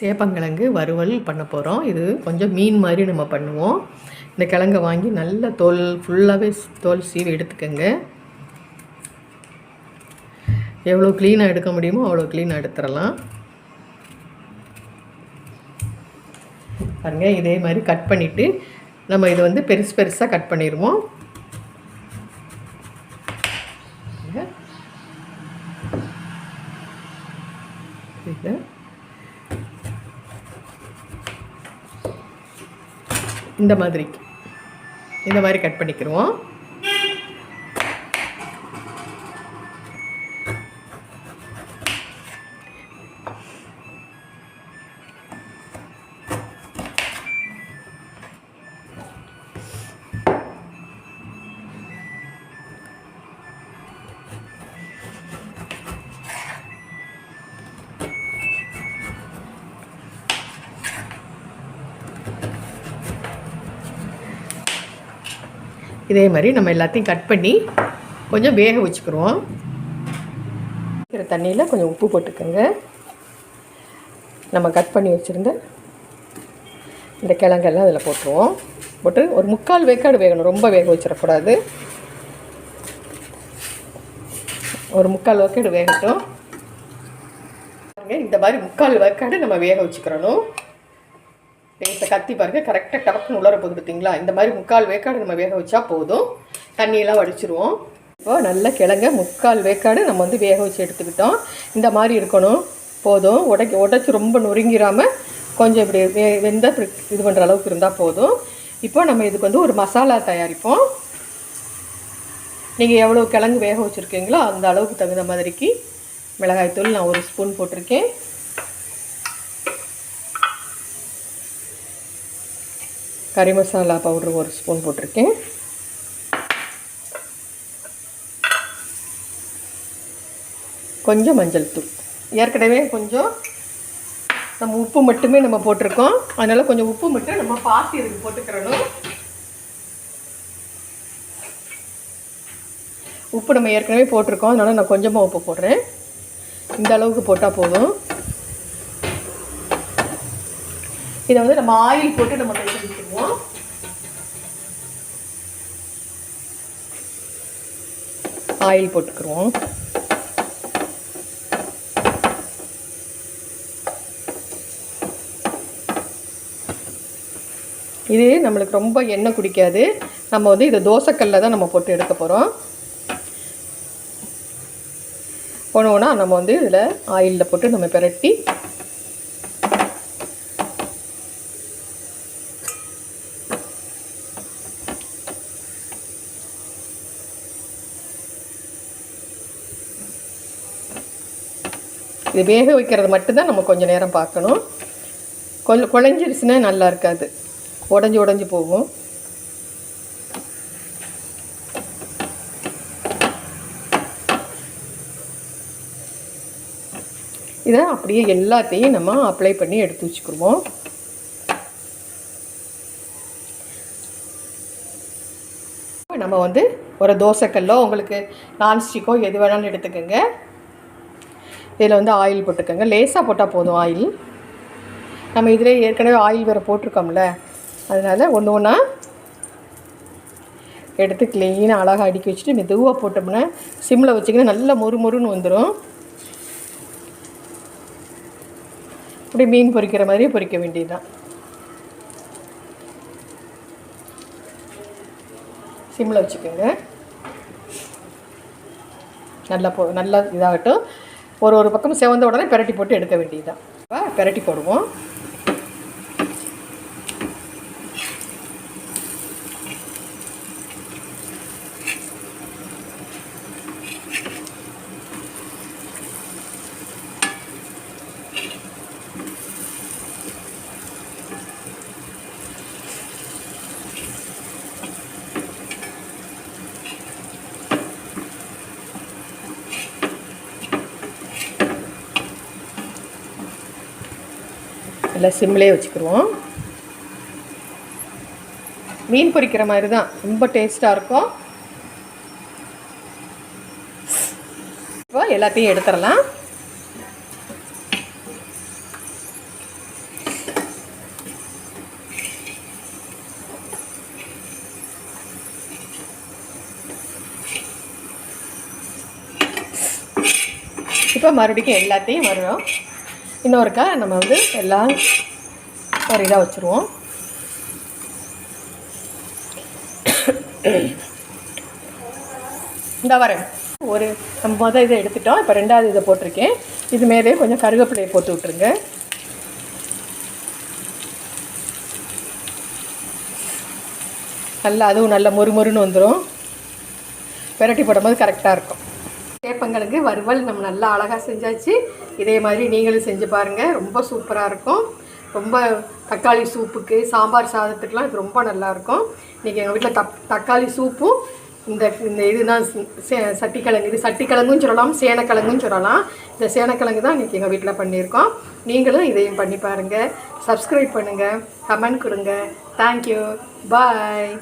சேப்பங்கிழங்கு வறுவல் பண்ண போகிறோம் இது கொஞ்சம் மீன் மாதிரி நம்ம பண்ணுவோம். இந்த கிழங்கை வாங்கி நல்ல தோல் ஃபுல்லாகவே தோல் சீவி எடுத்துக்கோங்க. எவ்வளோ க்ளீனாக எடுக்க முடியுமோ அவ்வளோ க்ளீனாக எடுத்துடலாம். பாருங்க இதே மாதிரி கட் பண்ணிவிட்டு நம்ம இதை வந்து பெருசு பெருசாக கட் பண்ணிடுவோம். இது இந்த மாதிரி. இந்த மாதிரி கட் பண்ணிக்கிடுவோம் இதே மாதிரி நம்ம எல்லாத்தையும் கட் பண்ணி கொஞ்சம் வேக வச்சுக்கிறோம் இருக்கிற தண்ணியில் கொஞ்சம் உப்பு போட்டுக்கோங்க. நம்ம கட் பண்ணி வச்சுருந்த இந்த கிழங்கெல்லாம் அதில் போட்டுருவோம். போட்டு ஒரு முக்கால் வேக்காடு வேகணும். ரொம்ப வேக வச்சிடக்கூடாது. ஒரு முக்கால் வேக்காடு வேகட்டும். பாருங்கள் இந்த மாதிரி முக்கால் வேக்காடு நம்ம வேக வச்சுக்கிறணும். கத்தி பாருங்க கரெக்டாக டபக்குன்னு உலர போகுது பார்த்தீங்களா? இந்த மாதிரி முக்கால் வேக்காடு நம்ம வேக வச்சா போதும். தண்ணியெல்லாம் வடிச்சிருவோம். இப்போ நல்ல கிழங்க முக்கால் வேக்காடு நம்ம வந்து வேக வச்சு எடுத்துக்கிட்டோம். இந்த மாதிரி இருக்கணும். போதும். உடைக்க உடைச்சி ரொம்ப நொறுங்கிராமல் கொஞ்சம் இப்படி வே வெந்த இது பண்ணுற அளவுக்கு இருந்தால் போதும். இப்போ நம்ம இதுக்கு வந்து ஒரு மசாலா தயாரிப்போம். நீங்கள் எவ்வளோ கிழங்கு வேக வச்சுருக்கீங்களோ அந்த அளவுக்கு தகுந்த மாதிரிக்கு மிளகாய்த்தூள் நான் ஒரு ஸ்பூன் போட்டிருக்கேன். கறி மசாலா பவுடர் ஒரு ஸ்பூன் போட்டிருக்கேன். கொஞ்சம் மஞ்சள் தூள். ஏற்கனவே கொஞ்சம் நம்ம உப்பு மட்டுமே நம்ம போட்டிருக்கோம். அதனால் கொஞ்சம் உப்பு மட்டும் நம்ம பார்த்து இதுக்கு போட்டுக்கிறணும். உப்பு நம்ம ஏற்கனவே போட்டிருக்கோம். அதனால் நான் கொஞ்சமாக உப்பு போடுறேன். இந்த அளவுக்கு போட்டால் போதும். இதை வந்து நம்ம ஆயில் போட்டு நம்ம கை பிடிச்சிருவோம் ஆயில் போட்டுக்கிருவோம். இது நம்மளுக்கு ரொம்ப எண்ணெய் குடிக்காது. நம்ம வந்து இதை தோசைக்கல்ல தான் நம்ம போட்டு எடுக்க போகிறோம் போனோன்னா நம்ம வந்து இதில் ஆயிலில் போட்டு நம்ம பிரட்டி இது வேக வைக்கிறது மட்டும்தான் நம்ம கொஞ்சம் நேரம் பார்க்கணும். கொஞ்சம் குழஞ்சிருச்சுன்னா நல்லா இருக்காது. உடஞ்சி உடஞ்சி போகும். இதை அப்படியே எல்லாத்தையும் நம்ம அப்ளை பண்ணி எடுத்து வச்சுக்கிடுவோம். நம்ம வந்து ஒரு தோசைக்கல்லோ உங்களுக்கு நான்ஸ்டிக்கோ எது வேணாலும் எடுத்துக்கோங்க. இதில் வந்து ஆயில் போட்டுக்கோங்க. லேசாக போட்டால் போதும் ஆயில். நம்ம இதில் ஏற்கனவே ஆயில் வேறு போட்டிருக்கோம்ல. அதனால் ஒன்று ஒன்றா எடுத்து க்ளீனாக அழகாக அடுக்கி வச்சுட்டு மெதுவாக போட்டோம்னா சிம்மில் வச்சிங்கன்னா நல்லா மொறு மொறுன்னு வந்துடும் இப்படி மீன் பொரிக்கிற மாதிரியே பொரிக்க வேண்டியதுதான். சிம்மில் வச்சுக்கோங்க. நல்லா போ நல்லா இதாகட்டும். ஒரு ஒரு பக்கம் செவந்த உடனே பெரட்டி போட்டு எடுக்க வேண்டியதுதான். பெரட்டி போடுவோம். நல்லா சிம்லேயே வச்சுக்கிடுவோம் மீன் பொரிக்கிற மாதிரி தான் ரொம்ப டேஸ்ட்டாக இருக்கும். இப்போ எல்லாத்தையும் எடுத்துடலாம். இப்போ மறுபடியும் எல்லாத்தையும் வரும் இன்னொருக்கா நம்ம வந்து எல்லாம் ஒரு இதாக வச்சுருவோம். இந்த வரேன் ஒரு நம்ம மொதல் இதை எடுத்துட்டோம். இப்போ ரெண்டாவது இதை போட்டிருக்கேன். இது மேலே கொஞ்சம் கருவேப்பிலையை போட்டு விட்ருங்க நல்லா அதுவும் நல்ல மொறுமொறுன்னு வந்துடும் விரட்டி போடும்போது கரெக்டாக இருக்கும். சேப்பங்கிழங்கு வறுவல் நம்ம நல்லா அழகாக செஞ்சாச்சு. இதே மாதிரி நீங்களும் செஞ்சு பாருங்கள் ரொம்ப சூப்பராக இருக்கும். ரொம்ப தக்காளி சூப்புக்கு சாம்பார் சாதத்துக்கெலாம் இது ரொம்ப நல்லாயிருக்கும் இன்றைக்கி எங்கள் வீட்டில் தக் தக்காளி சூப்பும் இந்த இந்த இதுதான் சே சட்டிக்கிழங்கு. இது சட்டிக்கிழங்கும் சொல்லலாம் சேனக்கிழங்கும் சொல்லலாம். இந்த சேனக்கிழங்கு தான் இன்றைக்கி எங்கள் வீட்டில் பண்ணியிருக்கோம். நீங்களும் இதையும் பண்ணி பாருங்கள் சப்ஸ்கிரைப் பண்ணுங்கள் கமெண்ட் கொடுங்க. Thank you bye